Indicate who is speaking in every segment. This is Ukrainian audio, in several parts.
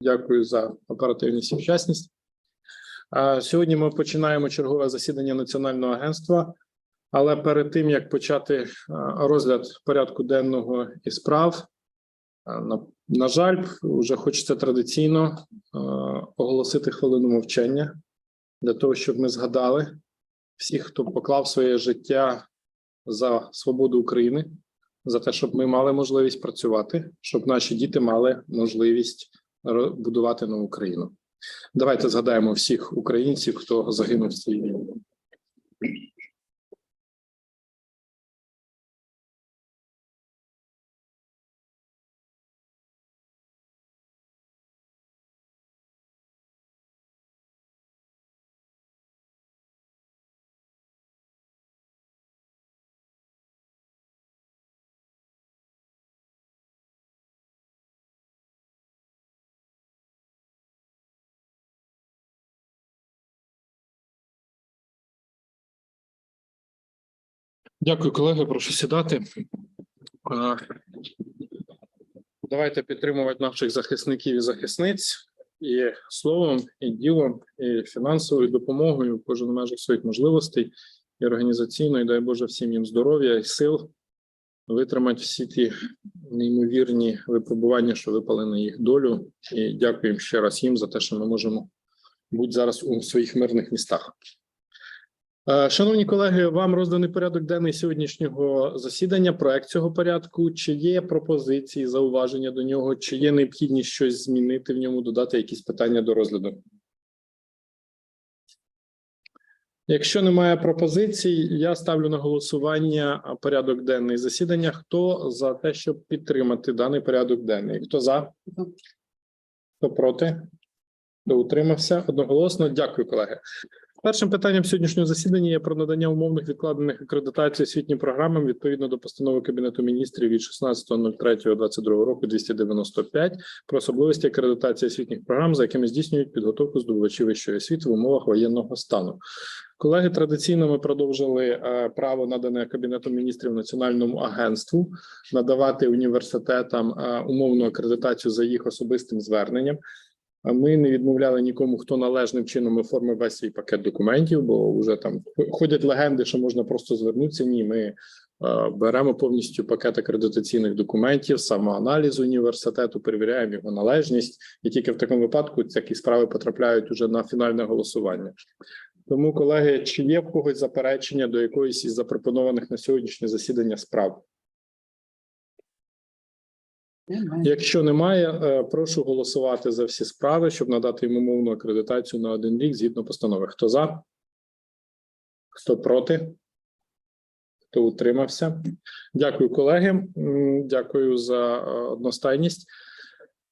Speaker 1: Дякую за оперативність і вчасність. Сьогодні ми починаємо чергове засідання Національного агентства. Але перед тим як почати розгляд порядку денного і справ, на, на жаль, вже хочеться традиційно оголосити хвилину мовчання для того, щоб ми згадали всіх, хто поклав своє життя за свободу України, за те, щоб ми мали можливість працювати, щоб наші діти мали можливість будувати нову країну. Давайте згадаємо всіх українців, хто загинув в цій війні. Дякую, колеги. Прошу сідати. Давайте підтримувати наших захисників і захисниць і словом, і ділом, і фінансовою допомогою, кожен в межах своїх можливостей, і організаційно, і дай Боже всім їм здоров'я і сил витримати всі ті неймовірні випробування, що випали на їх долю. І дякуємо ще раз їм за те, що ми можемо бути зараз у своїх мирних містах. Е, Шановні колеги, вам розданий порядок денний сьогоднішнього засідання. Проект цього порядку. Чи є пропозиції, зауваження до нього? Чи є необхідність щось змінити в ньому, додати якісь питання до розгляду? Якщо немає пропозицій, я ставлю на голосування порядок денний засідання. Хто за те, щоб підтримати даний порядок денний? Хто за? Хто проти? Хто утримався? Одноголосно. Дякую, колеги. Першим питанням сьогоднішнього засідання є про надання умовних відкладених акредитацій освітнім програмам відповідно до постанови Кабінету міністрів від 16.03.22 року 295 про особливості акредитації освітніх програм, за якими здійснюють підготовку здобувачів вищої освіти в умовах воєнного стану. Колеги, традиційно ми продовжили е, право надане Кабінетом міністрів Національному агентству надавати університетам е, умовну акредитацію за їх особистим зверненням. Ми не відмовляли нікому, хто належним чином оформив весь свій пакет документів, бо вже там ходять легенди, що можна просто звернутися. Ні, ми е, беремо повністю пакет акредитаційних документів, самоаналіз університету, перевіряємо його належність, і тільки в такому випадку такі справи потрапляють уже на фінальне голосування. Тому, колеги, чи є в когось заперечення до якоїсь із запропонованих на сьогоднішнє засідання справ? Якщо немає, е, прошу голосувати за всі справи, щоб надати йому мовну акредитацію на один рік згідно постанови. Хто за? Хто проти? Хто утримався? Дякую, колеги. Дякую за е, одностайність.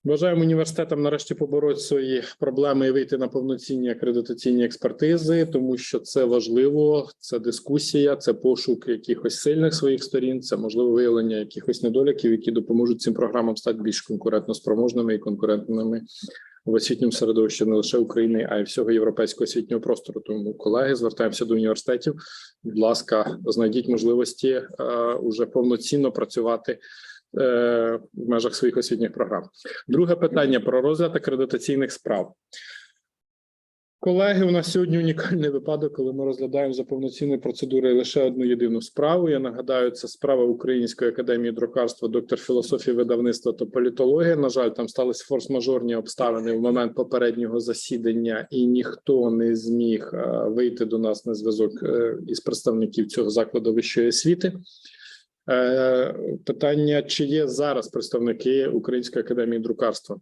Speaker 1: Бажаємо університетам нарешті побороти свої проблеми і вийти на повноцінні акредитаційні експертизи, тому що це важливо. Це дискусія, це пошук якихось сильних своїх сторін, це можливо виявлення якихось недоліків, які допоможуть цим програмам стати більш конкурентноспроможними і конкурентними в освітньому середовищі не лише України, а й всього європейського освітнього простору. Тому, колеги, звертаємося до університетів. Будь ласка, знайдіть можливості е, уже повноцінно працювати в межах своїх освітніх програм. Друге питання про розгляд акредитаційних справ. Колеги, у нас сьогодні унікальний випадок, коли ми розглядаємо за повноцінною процедурою лише одну єдину справу. Я нагадаю, це справа Української академії друкарства, доктор філософії видавництва та політології. На жаль, там сталися форс-мажорні обставини в момент попереднього засідання, і ніхто не зміг е, вийти до нас на зв'язок е, із представників цього закладу вищої освіти. Е, Питання: чи є зараз представники Української академії друкарства?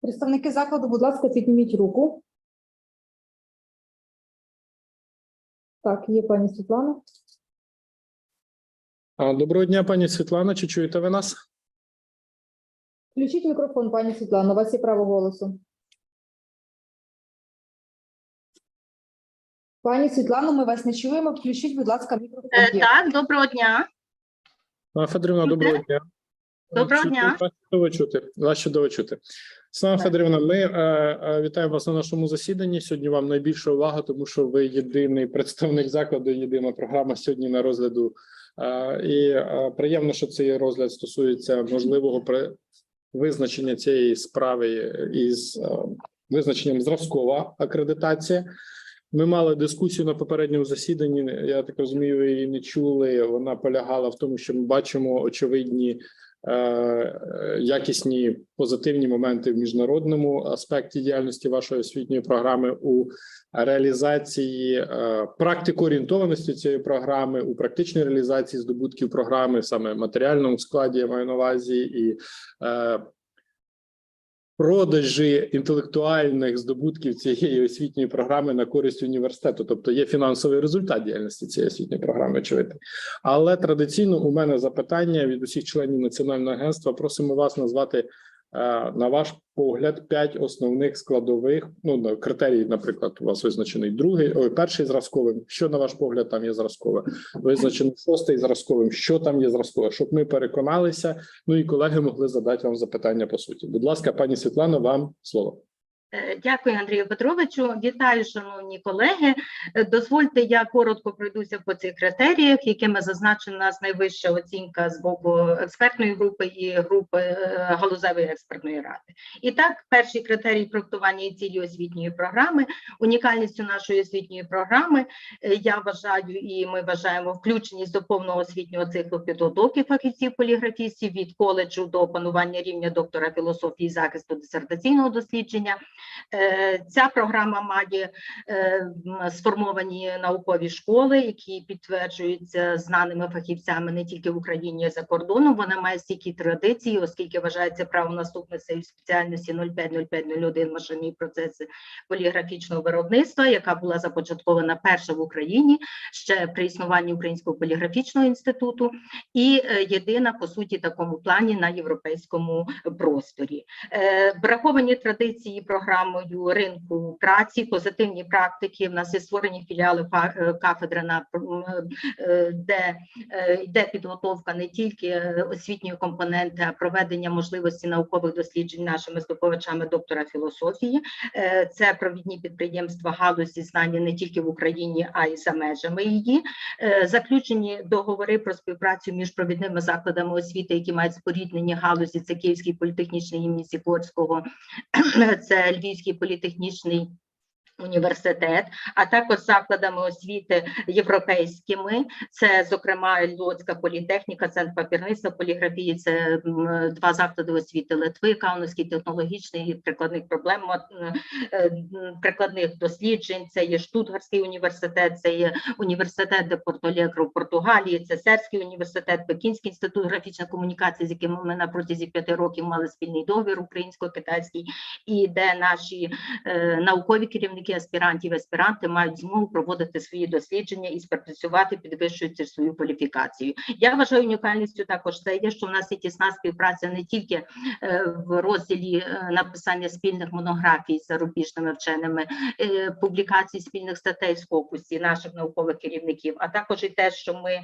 Speaker 2: Представники закладу, будь ласка, підніміть руку. Так, є пані Світлана.
Speaker 1: Доброго дня, пані Світлана. Чи чуєте ви нас?
Speaker 2: Включіть мікрофон, пані Світлана. У вас є право голосу. Пані Світлано, ми вас не чуємо. Включіть, будь ласка, мікрофон.
Speaker 3: Е, Так, доброго дня.
Speaker 1: Пане Федорівна, доброго дня.
Speaker 3: Доброго
Speaker 1: Чути,
Speaker 3: дня.
Speaker 1: Вас чудово чути. Вас чудово чути. Слава. Федорівна, ми е, е, вітаємо вас на нашому засіданні. Сьогодні вам найбільша увага, тому що ви єдиний представник закладу, єдина програма сьогодні на розгляду. Е, і е, приємно, що цей розгляд стосується можливого при визначення цієї справи із е, визначенням зразкова акредитація. Ми мали дискусію на попередньому засіданні. Я так розумію, ви її не чули. Вона полягала в тому, що ми бачимо очевидні е, якісні позитивні моменти в міжнародному аспекті діяльності вашої освітньої програми у реалізації е, практикоорієнтованості цієї програми у практичній реалізації здобутків програми, саме матеріальному складі я маю на увазі і. Е, Продажі інтелектуальних здобутків цієї освітньої програми на користь університету, тобто є фінансовий результат діяльності цієї освітньої програми, очевидно. Але традиційно у мене запитання від усіх членів національного агентства. Просимо вас назвати на ваш погляд п'ять основних складових. Ну критерій, наприклад, у вас визначений другий, ой, перший зразковим. Що на ваш погляд там є зразкове? Визначений шостий зразковим. Що там є зразкове? Щоб ми переконалися. Ну і колеги могли задати вам запитання по суті. Будь ласка, пані Світлано, вам слово.
Speaker 3: Е, Дякую, Андрію Петровичу. Вітаю, шановні колеги. Е, Дозвольте, я коротко пройдуся по цих критеріях, якими зазначена найвища оцінка з боку експертної групи і групи е, галузевої експертної ради. І так, перший критерій проектування і цілі освітньої програми, унікальністю нашої освітньої програми. Я вважаю, і ми вважаємо включеність до повного освітнього циклу підготовки фахівців поліграфістів від коледжу до опанування рівня доктора філософії захисту дисертаційного дослідження. Е, Ця програма має е, сформовані наукові школи, які підтверджуються знаними фахівцями не тільки в Україні, а й за кордоном. Вона має стільки традиції, оскільки вважається правонаступницею спеціальності 050501 машинні процеси поліграфічного виробництва, яка була започаткована перша в Україні ще при існуванні Українського поліграфічного інституту, і е, єдина по суті такому плані на європейському просторі. Враховані традиції програмою ринку праці, позитивні практики. В нас є створені філіали е, кафедри на е, де е, йде підготовка не тільки освітньої компоненти, а проведення можливості наукових досліджень нашими здобувачами доктора філософії. Це провідні підприємства галузі знання не тільки в Україні, а й за межами її. Заключені договори про співпрацю між провідними закладами освіти, які мають споріднені галузі. Це Київський політехнічний імені Сікорського, це Львівський політехнічний. Університет, а також закладами освіти європейськими, це зокрема Львовська політехніка, центр папірництва, поліграфії, це два заклади освіти Литви, Каунський технологічний і прикладних проблем е, прикладних досліджень. Це є Штутгарський університет, це є університет де Портолегро в Португалії, це Сербський університет, Пекінський інститут графічної комунікації, з яким ми на протязі п'яти років мали спільний договір українсько-китайський, і де наші е, наукові керівники аспірантів і аспіранти мають змогу проводити свої дослідження і співпрацювати, підвищуючи свою кваліфікацію. Я вважаю унікальністю також це є, що в нас є тісна співпраця не тільки е, в розділі е, написання спільних монографій з зарубіжними вченими, е, публікацій спільних статей в фокусі наших наукових керівників, а також і те, що ми,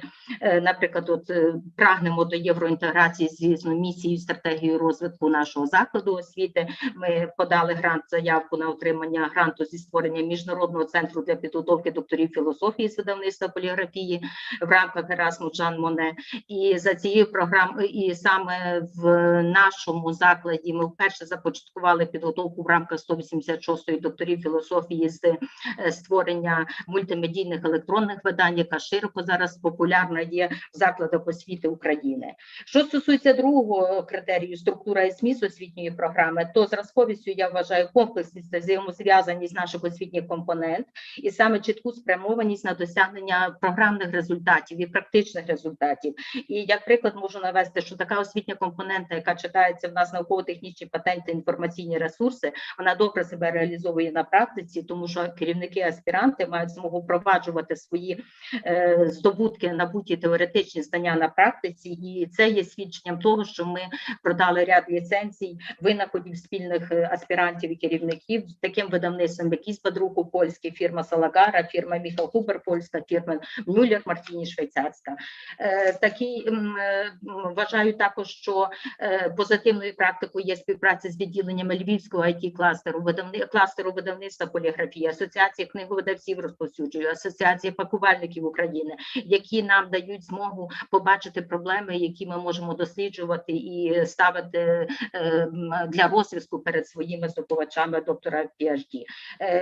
Speaker 3: наприклад, от прагнемо до євроінтеграції, звісно, місією стратегією розвитку нашого закладу освіти. Ми подали грант заявку на отримання гранту зі створення міжнародного центру для підготовки докторів філософії з видавництва поліграфії в рамках Erasmus Жан Моне. І за цією програмою, і саме в нашому закладі ми вперше започаткували підготовку в рамках 186-ї докторів філософії з е, створення мультимедійних електронних видань, яка широко зараз популярна є в закладах освіти України. Що стосується другого критерію структура і зміст освітньої програми, то зразковістю я вважаю комплексність та взаємозв'язаність наших освітніх компонент і саме чітку спрямованість на досягнення програмних результатів і практичних результатів. І як приклад можу навести, що така освітня компонента, яка читається в нас науково-технічні патенти, інформаційні ресурси, вона добре себе реалізовує на практиці, тому що керівники аспіранти мають змогу впроваджувати свої е, здобутки, набуті теоретичні знання на практиці, і це є свідченням того, що ми продали ряд ліцензій, винаходів спільних е, аспірантів і керівників таким видавництвом, як Хіспадруку польський, фірма Салагара, фірма Міхал Хубер польська, фірма Мюллер Мартіні швейцарська. М, е, вважаю також, що е, позитивною практикою є співпраця з відділеннями Львівського it кластеру, кластеру видавництва поліграфії, асоціації книговидавців розповсюджую, асоціації пакувальників України, які нам дають змогу побачити проблеми, які ми можемо досліджувати і ставити е, для розв'язку перед своїми здобувачами доктора PhD.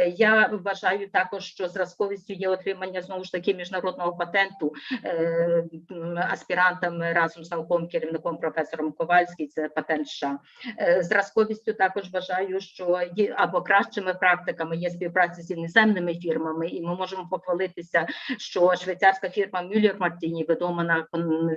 Speaker 3: Я вважаю також, що зразковістю є отримання знову ж таки міжнародного патенту е, аспірантами разом з науковим керівником професором Ковальський. Це патент США. Е, Зразковістю також вважаю, що є або кращими практиками є співпраця з іноземними фірмами, і ми можемо похвалитися, що швейцарська фірма Мюллер Мартіні, відома на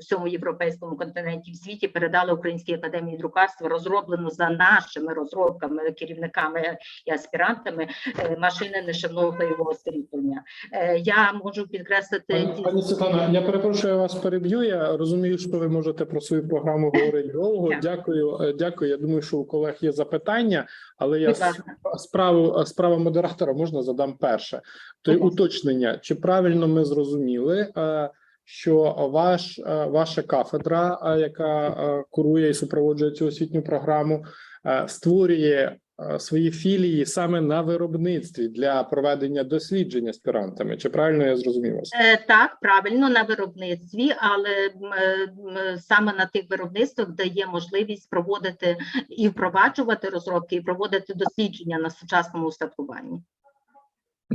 Speaker 3: всьому європейському континенті в світі, передала Українській академії друкарства розроблену за нашими розробками, керівниками і аспірантами е, машини нишевного пайового скріплення. Е, Я можу підкреслити
Speaker 1: Пані, Світлана, я перепрошую, я вас переб'ю. Я розумію, що ви можете про свою програму говорити довго.
Speaker 3: Дякую.
Speaker 1: Дякую, е. Я думаю, що у колег є запитання, але я справу справа модератора можна задам перше. То уточнення, чи правильно ми зрозуміли, е, що ваш е, ваша кафедра, е, яка е, курує і супроводжує цю освітню програму, е, створює е, свої філії саме на виробництві для проведення досліджень аспірантами? Чи правильно я зрозумів вас?
Speaker 3: Е, Так, правильно на виробництві, але е, саме на тих виробництвах дає можливість проводити і впроваджувати розробки, і проводити дослідження на сучасному устаткуванні.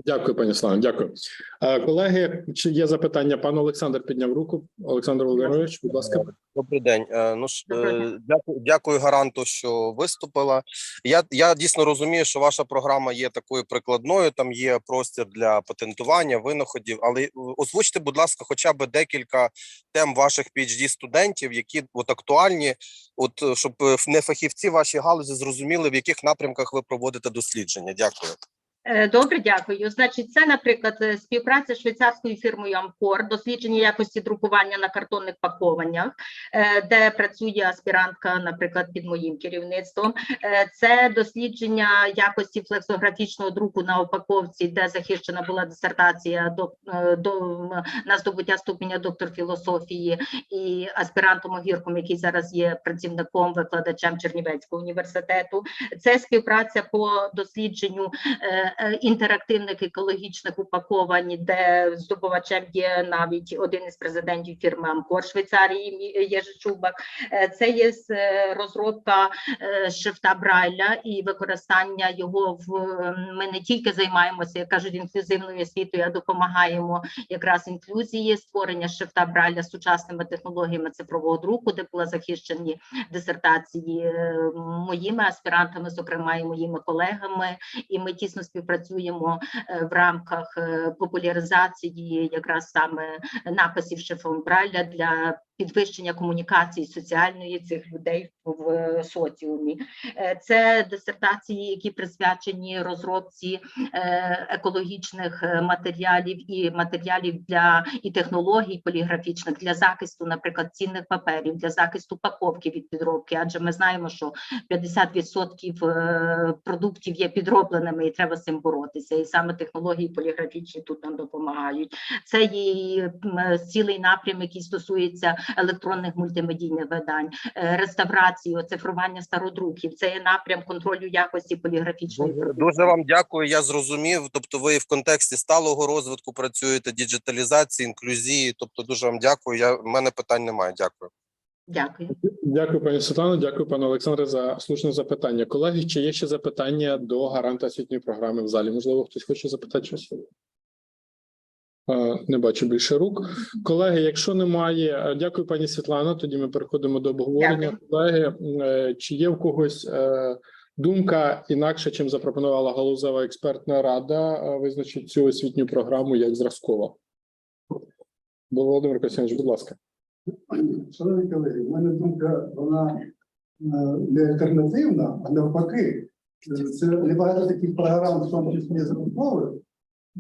Speaker 1: Дякую, пані Слава. Дякую, Е, колеги. Чи є запитання? Пан Олександр підняв руку. Олександр Володимирович, будь ласка.
Speaker 4: Добрий день. Е, Ну ж е, дякую, дякую гаранту, що виступила. Я я дійсно розумію, що ваша програма є такою прикладною. Там є простір для патентування, винаходів. Але озвучте, будь ласка, хоча б декілька тем ваших phd студентів, які от актуальні, от щоб не фахівці ваші галузі зрозуміли, в яких напрямках ви проводите дослідження. Дякую.
Speaker 3: Е, Добре, дякую. Значить, це, наприклад, е, співпраця з швейцарською фірмою Амкор, дослідження якості друкування на картонних пакованнях, е, де працює аспірантка, наприклад, під моїм керівництвом. Це дослідження якості флексографічного друку на упаковці, де захищена була дисертація до, до на здобуття ступеня доктор філософії і аспірантом Огірком, який зараз є працівником, викладачем Чернівецького університету. Це співпраця по дослідженню інтерактивних екологічних упакувань, де здобувачем є навіть один із президентів фірми Амкор Швейцарії Мі- Єжи Чубак. Е, Це є е, розробка е, шрифта Брайля і використання його в е, ми не тільки займаємося, як кажуть, інклюзивною освітою, а допомагаємо якраз інклюзії створення шрифта Брайля сучасними технологіями цифрового друку, де були захищені дисертації е, моїми аспірантами, зокрема і моїми колегами, і ми тісно співпрацюємо е, в рамках е, популяризації якраз саме написів шифром Брайля для підвищення комунікації соціальної цих людей в соціумі. Е, Це дисертації, які присвячені розробці е, екологічних е, матеріалів і матеріалів для і технологій поліграфічних для захисту, наприклад, цінних паперів, для захисту паковки від підробки. Адже ми знаємо, що 50% е, продуктів є підробленими, і треба з цим боротися. І саме технології поліграфічні тут нам допомагають. Це і цілий напрям, який стосується електронних мультимедійних видань, е, реставрації, оцифрування стародруків. Це є напрям контролю якості поліграфічної
Speaker 4: Дуже, дуже вам дякую. Я зрозумів. Тобто, ви в контексті сталого розвитку працюєте, діджиталізації, інклюзії. Тобто, дуже вам дякую. Я в мене питань немає. Дякую.
Speaker 3: Дякую.
Speaker 1: Дякую, пані Світлано. Дякую, пане Олександре, за слушне запитання. Колеги, чи є ще запитання до гаранта освітньої програми в залі? Можливо, хтось хоче запитати щось? Е, Не бачу більше рук. Колеги, якщо немає, е, дякую, пані Світлано. Тоді ми переходимо до обговорення.
Speaker 3: Дякую.
Speaker 1: Колеги, е, чи є в когось думка інакше, чим запропонувала галузева експертна рада, визначить цю освітню програму як зразкова? Володимир Костянович, будь ласка.
Speaker 5: Шановні колеги, в мене думка, вона не альтернативна, а навпаки. Це небагато таких програм, в тому числі з розмови,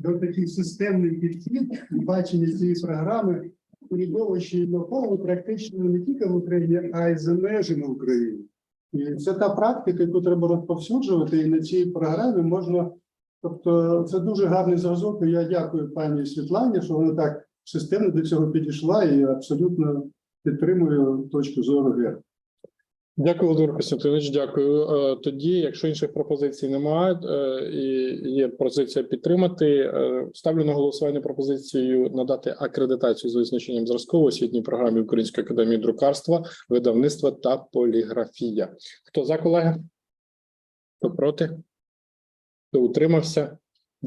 Speaker 5: до такий системний підхід бачення цієї програми урядовищі науково практично не тільки в Україні, а й за межами України. І це та практика, яку треба розповсюджувати, і на цій програмі можна Тобто це дуже гарний зразок. і Я дякую пані Світлані, що вона так системно до цього підійшла і абсолютно підтримую точку зору ГЕР.
Speaker 1: Дякую, Володимир Костянтинович. Дякую. Е, Тоді, якщо інших пропозицій немає, е, і є пропозиція підтримати, е, ставлю на голосування пропозицію надати акредитацію з визначенням зразкової освітньої програмі Української академії друкарства, видавництва та поліграфія. Хто за колеги? Хто проти? Хто утримався?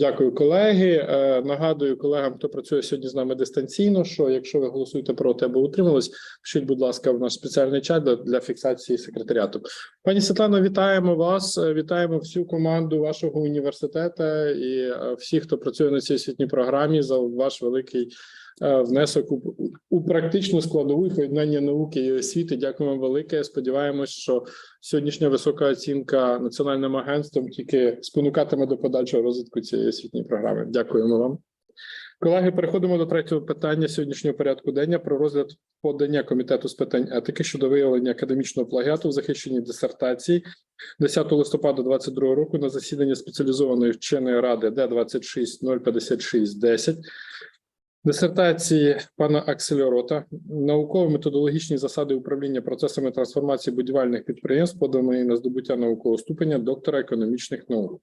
Speaker 1: Дякую, колеги. Е, Нагадую колегам, хто працює сьогодні з нами дистанційно, що якщо ви голосуєте проти або утримались, пишіть, будь ласка, в наш спеціальний чат для, фіксації секретаріату. Пані Світлано, вітаємо вас. е, Вітаємо всю команду вашого університету і е, всіх, хто працює на цій освітній програмі, за ваш великий внесок у, у практичну складову поєднання науки і освіти. Дякуємо велике. Сподіваємось, що сьогоднішня висока оцінка національним агентством тільки спонукатиме до подальшого розвитку цієї освітньої програми. Дякуємо вам. Колеги, переходимо до третього питання сьогоднішнього порядку дення про розгляд подання комітету з питань етики щодо виявлення академічного плагіату в захищеній дисертації 10 листопада 2022 року на засіданні спеціалізованої вченої ради Д 26 056 10 Дисертації пана Аксельорота науково-методологічні засади управління процесами трансформації будівельних підприємств, поданої на здобуття наукового ступеня доктора економічних наук.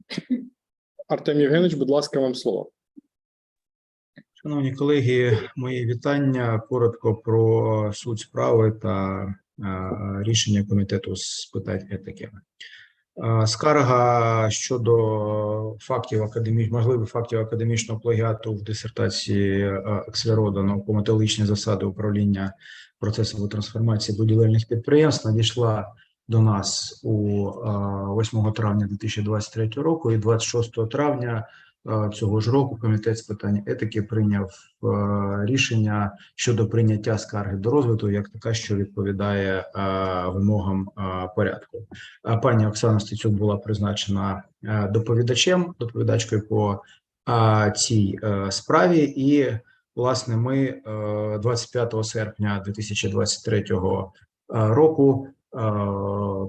Speaker 1: Артем Євгенович, будь ласка, вам слово.
Speaker 6: Шановні колеги, мої вітання. Коротко про суть справи та е, рішення комітету з питань етики. Е, Скарга щодо фактів академі... можливих фактів академічного плагіату в дисертації е, Акселерода науково-методологічні засади управління процесами трансформації будівельних підприємств надійшла до нас у е, 8 травня 2023 року і 26 травня е, цього ж року комітет з питань етики прийняв рішення щодо прийняття скарги до розгляду як така, що відповідає вимогам порядку. Пані Оксана Стецюк була призначена доповідачем, доповідачкою по цій справі, і власне ми е, 25 серпня 2023 е, року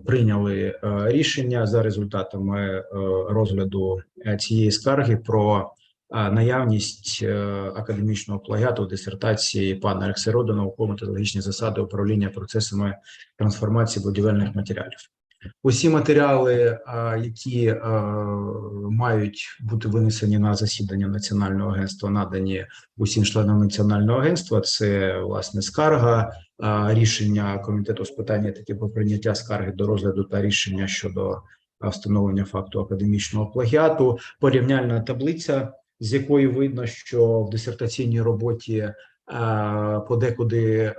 Speaker 6: прийняли е, рішення за результатами е, розгляду е, цієї скарги про е, наявність е, академічного плагіату дисертації пана Алексерода науково-методологічні засади управління процесами трансформації будівельних матеріалів. Усі матеріали, які е, мають бути винесені на засідання національного агентства, надані усім членам національного агентства. Це власне скарга, рішення комітету з питань етики про прийняття скарги до розгляду та рішення щодо встановлення факту академічного плагіату, порівняльна таблиця, з якої видно, що в дисертаційній роботі е, подекуди е,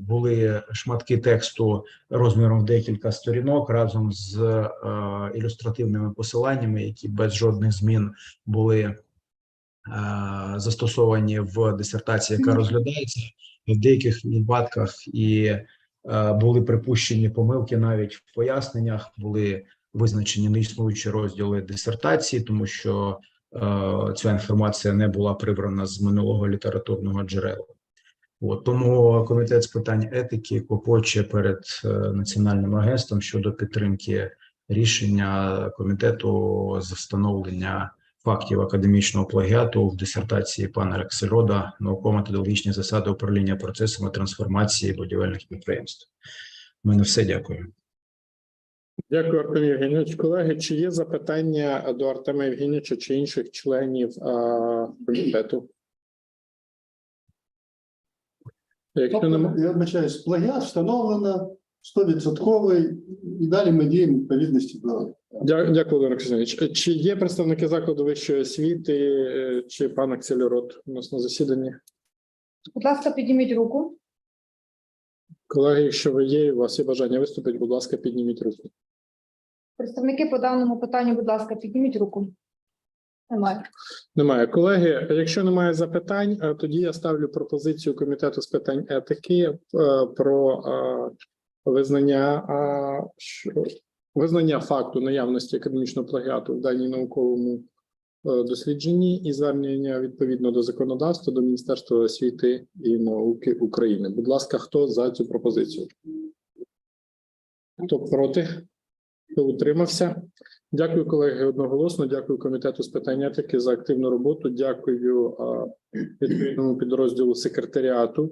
Speaker 6: були шматки тексту розміром в декілька сторінок разом з е, ілюстративними посиланнями, які без жодних змін були е, застосовані в дисертації, яка розглядається в деяких випадках, і е, були припущені помилки навіть в поясненнях, були визначені неіснуючі розділи дисертації, тому що е, ця інформація не була прибрана з минулого літературного джерела. От, тому комітет з питань етики клопоче перед е, національним агентством щодо підтримки рішення комітету з встановлення фактів академічного плагіату в дисертації пана Рексельрода науково-методологічні засади управління процесами трансформації будівельних підприємств. У мене все дякую.
Speaker 1: Дякую, Артем Євгенович. Колеги, чи є запитання до Артема Євгеновича чи інших членів а, комітету? Якщо немає.
Speaker 5: Тобто, я вибачаюсь, плагіат встановлено 100% і далі ми діємо відповідності до
Speaker 1: Дя- Дякую, Володимир Олексійович. Чи є представники закладу вищої освіти е, чи пан Аксельород у нас на засіданні?
Speaker 2: Будь ласка, підніміть руку.
Speaker 1: Колеги, якщо ви є, у вас є бажання виступити, будь ласка, підніміть руку.
Speaker 2: Представники по даному питанню, будь ласка, підніміть руку. Немає.
Speaker 1: Немає колеги. Якщо немає запитань, е, тоді я ставлю пропозицію комітету з питань етики е, про е, визнання а, що- визнання факту наявності академічного плагіату в даній науковому е, дослідженні і звернення відповідно до законодавства до Міністерства освіти і науки України. Будь ласка, хто за цю пропозицію? Хто проти? Хто утримався? Дякую, колеги, одноголосно. Дякую комітету з питань етики за активну роботу. Дякую відповідному підрозділу секретаріату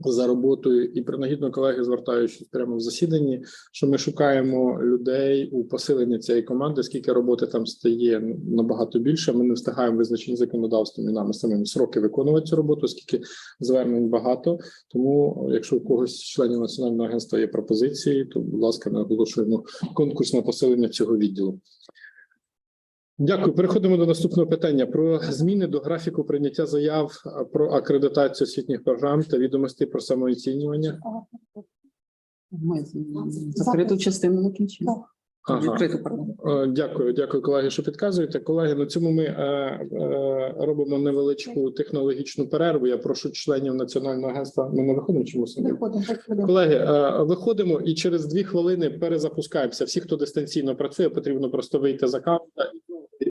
Speaker 1: за роботою. І принагідно, колеги, звертаючись прямо в засіданні, що ми шукаємо людей у посиленні цієї команди, скільки роботи там стає набагато більше. Ми не встигаємо визначені законодавством і нами самими сроки виконувати цю роботу, оскільки звернень багато. Тому, якщо у когось з членів національного агентства є пропозиції, то будь ласка, ми оголошуємо конкурс на посилення цього відділу. Дякую. Переходимо до наступного питання про зміни до графіку прийняття заяв про акредитацію освітніх програм та відомостей про самооцінювання.
Speaker 7: Ми закриту частину закінчили. Відкриту, пардон.
Speaker 1: Е, Дякую, дякую, колеги, що підказуєте. Колеги, на цьому ми е, е, робимо невеличку технологічну перерву. Я прошу членів національного агентства. Ми не виходимо чомусь.
Speaker 2: Виходимо, виходимо.
Speaker 1: Колеги, виходимо і через дві хвилини перезапускаємося. Всі, хто дистанційно працює, потрібно просто вийти за каунта.